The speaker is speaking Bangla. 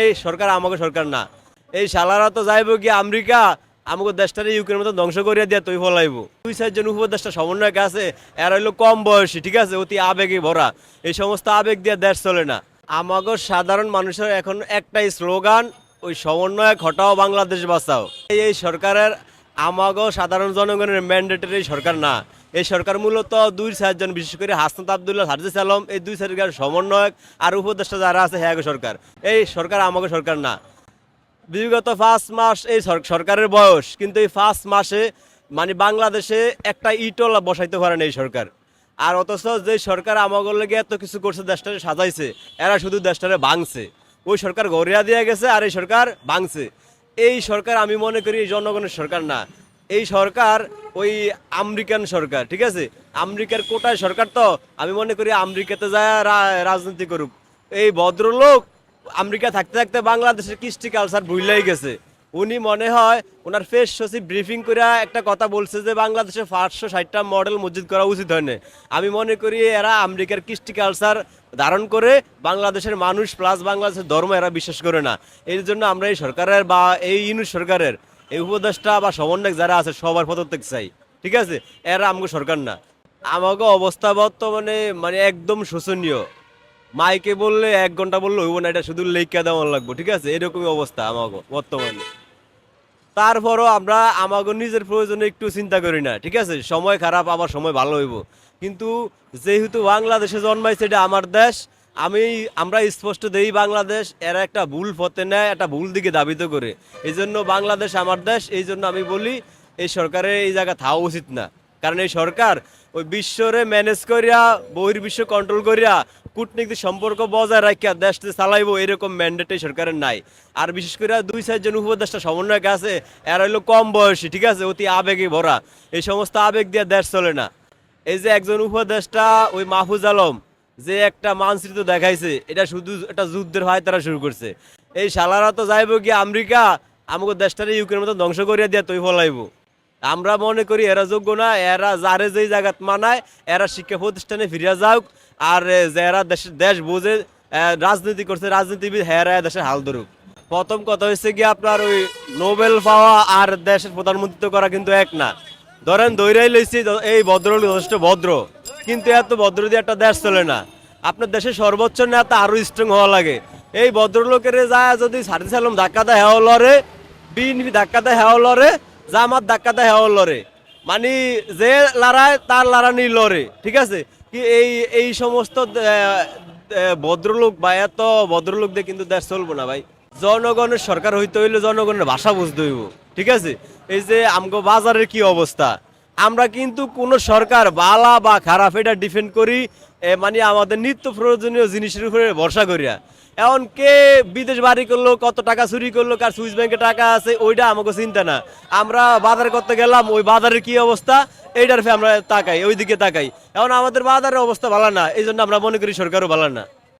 এই সরকার আমাকে সরকার না। এই শালারা তো যাইব কি আমেরিকা, আমাকে দেশটারে ইউক্রেনের মতো ধ্বংস করিয়া দিয়া তুই ফলাইব দুই চারজন উপদেষ্টা সমন্বয়ক আছে, এরা হইল কম বয়সী, ঠিক আছে? অতি আবেগে ভরা। এই সমস্ত আবেগ দিয়ে দেশ চলে না। আমাকে সাধারণ মানুষের এখন একটাই স্লোগান, ওই সমন্বয়ক হটাও বাংলাদেশ বাঁচাও। এই সরকারের, আমাগো সাধারণ জনগণের ম্যান্ডেটরি সরকার না। এই সরকার মূলত দুই চারজন বিশেষ করে হাসনাত আবদুল্লাহ, হারজিস আলম, এই দুই চারজন সমন্বয়ক আর উপদেষ্টা যারা আছে হ্যাঁ সরকার। এই সরকার আমাকে সরকার না। বিগত পাঁচ মাস এই সরকারের বয়স, কিন্তু এই পাঁচ মাসে মানে বাংলাদেশে একটা ইটল বসাইতে পারেন এই সরকার। আর অথচ যে সরকার আমাকে লেগে এত কিছু করছে, দেশটারে সাজাইছে, এরা শুধু দেশটারে ভাঙছে। ওই সরকার গড়িয়া দিয়ে গেছে আর এই সরকার ভাঙছে। এই সরকার আমি মনে করি জনগণের সরকার না। এই সরকার ওই আমেরিকান সরকার, ঠিক আছে? আমেরিকার কোটায় সরকার তো, আমি মনে করি আমেরিকাতে যায় রাজনীতি করুক। এই ভদ্রলোক আমেরিকা থাকতে থাকতে বাংলাদেশের কৃষ্টি কালচার ভুললেই গেছে। উনি মনে হয় ওনার ফেস সচিব ব্রিফিং করে একটা কথা বলছে যে বাংলাদেশে পাঁচশো ষাটটা মডেল মসজিদ করা উচিত হয় না আমি মনে করি এরা আমেরিকার কৃষ্টি কালচার ধারণ করে বাংলাদেশের মানুষ প্লাস বাংলাদেশের ধর্ম এরা বিশ্বাস করে না। এর জন্য আমরা এই সরকারের বা এই ইউনিট সরকারের এই উপদেষ্টা বা সমন্বয়ক যারা আছে, সবার পদত্যাগ চাই। ঠিক আছে? এরা আমাকে সরকার না। আমাকে অবস্থা বর্তমানে মানে একদম শোচনীয়। মাইকে বললে এক ঘণ্টা বললে হইব না, এটা শুধু লেখা দেওয়া লাগবে। ঠিক আছে? এরকমই অবস্থা আমাকে বর্তমানে। তারপরও আমরা আমাকে নিজের প্রয়োজনে একটু চিন্তা করি না। ঠিক আছে? সময় খারাপ, আবার সময় ভালো হইব। কিন্তু যেহেতু বাংলাদেশে জন্মাইছে এটা আমার দেশ আমি, আমরা স্পষ্ট দেই বাংলাদেশ, এরা একটা ভুল পথে নেয়, একটা ভুল দিকে দাবিত করে। এই জন্য বাংলাদেশ আমার দেশ এই জন্য আমি বলি, এই সরকারের এই জায়গা থাকা উচিত না। কারণ এই সরকার ওই বিশ্বরে ম্যানেজ করিয়া, বহির্বিশ্ব কন্ট্রোল করিয়া, কূটনীতিক সম্পর্ক বজায় রাখিয়া দেশকে চালাইবো, এরকম ম্যান্ডেট এই সরকারের নাই। আর বিশেষ করে দুই চারজন উপদেষ্টা সমন্বয়ক আছে, এরা হইল কম বয়সী, ঠিক আছে? অতি আবেগে ভরা। এই সমস্ত আবেগ দিয়ে দেশ চলে না। এই যে একজন উপদেষ্টা, ওই মাহফুজ আলম যে একটা মানচিত্র দেখাইছে, এটা শুধু একটা যুদ্ধের হয় তারা শুরু করছে। এই শালারা তো যাইবো কি আমেরিকা, আমাকে দেশটারে ইউক্রেনের মতো ধ্বংস করিয়া দিয়া তুই ফলাইবো আমরা মনে করি এরা যোগ্য না, এরা যারে যেই জায়গাত মানায়, এরা শিক্ষা প্রতিষ্ঠানে ফিরিয়া যাওক আর যারা দেশের দেশ বোঝে রাজনীতি করছে, রাজনীতিবিদ হেরা দেশের হাল ধরুক। প্রথম কথা হচ্ছে কি আপনার ওই নোবেল পাওয়া আর দেশের প্রধানমন্ত্রিত্ব করা কিন্তু এক না। ধরেন দৈরাই লইছি, এই ভদ্রলোক যথেষ্ট ভদ্র। কিন্তু এত ভদ্র দিয়ে একটা দেশ চলে না। আপনার দেশের সর্বোচ্চ নেতা আরও স্ট্রং হওয়া লাগে। এই ভদ্রলোকের যায় যদি সার্জিস আলম ধাক্কা দেয়, হেও লড়ে, বিএনপি ধাক্কা দেয়, হেও লড়ে, জামাত ধাক্কা দেয়, হেও লড়ে। মানে যে লড়ায়, তার লড়ানি লড়ে, ঠিক আছে? কি এই এই সমস্ত ভদ্রলোক বা এত ভদ্রলোক দিয়ে কিন্তু দেশ চলবো না ভাই। জনগণের সরকার হইতে হইলে জনগণের ভাষা বুঝতে হইব, ঠিক আছে? এই যে আমগো বাজারের কি অবস্থা? আমরা কিন্তু কোন সরকার বালা বা খারাপ, এটা ডিফেন্ড করি মানে আমাদের নিত্য প্রয়োজনীয় জিনিসের উপরে ভরসা করিয়া। এখন কে বিদেশ বাড়ি করল, কত টাকা চুরি করল, কার সুইস ব্যাংকে টাকা আছে, ওইটা আমাকে চিন্তা না। আমরা বাজার করতে গেলাম, ওই বাজারের কি অবস্থা, এইটার আমরা তাকাই ওই দিকে তাকাই। এখন আমাদের বাজারের অবস্থা ভালো না এই জন্য আমরা মনে করি সরকারও ভালো না।